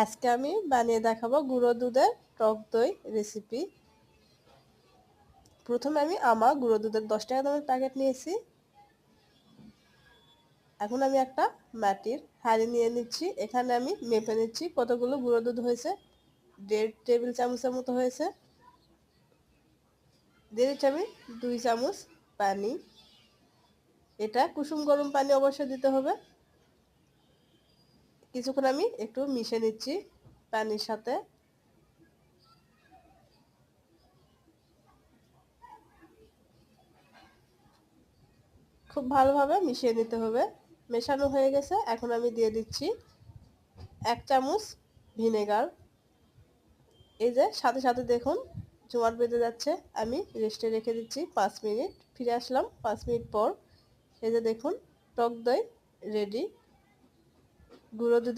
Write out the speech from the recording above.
আজকে আমি বানিয়ে দেখাবো গুঁড়ো দুধের টক দই রেসিপি প্রথমে আমি আমার গুঁড়ো দুধের দশ টাকা দামের প্যাকেট নিয়েছি। এখন আমি একটা মাটির হাঁড়ি নিয়ে নিচ্ছি। এখানে আমি মেপে নিচ্ছি কতগুলো গুঁড়ো দুধ হয়েছে। দেড় টেবিল চামচের মতো হয়েছে। দিচ্ছি আমি দুই চামচ পানি। এটা কুসুম গরম পানি অবশ্যই দিতে হবে। কিছুক্ষণ আমি একটু মিশে নিচ্ছি পানির সাথে। খুব ভালোভাবে মিশিয়ে নিতে হবে। মেশানো হয়ে গেছে, এখন আমি দিয়ে দিচ্ছি এক চামচ ভিনেগার। এই যে, সাথে সাথে দেখুন, জোয়ার বেঁধে যাচ্ছে। আমি রেস্টে রেখে দিচ্ছি পাঁচ মিনিট। ফিরে আসলাম পাঁচ মিনিট পর। এই যে দেখুন, টক দই রেডি। গুঁড়ো দুধ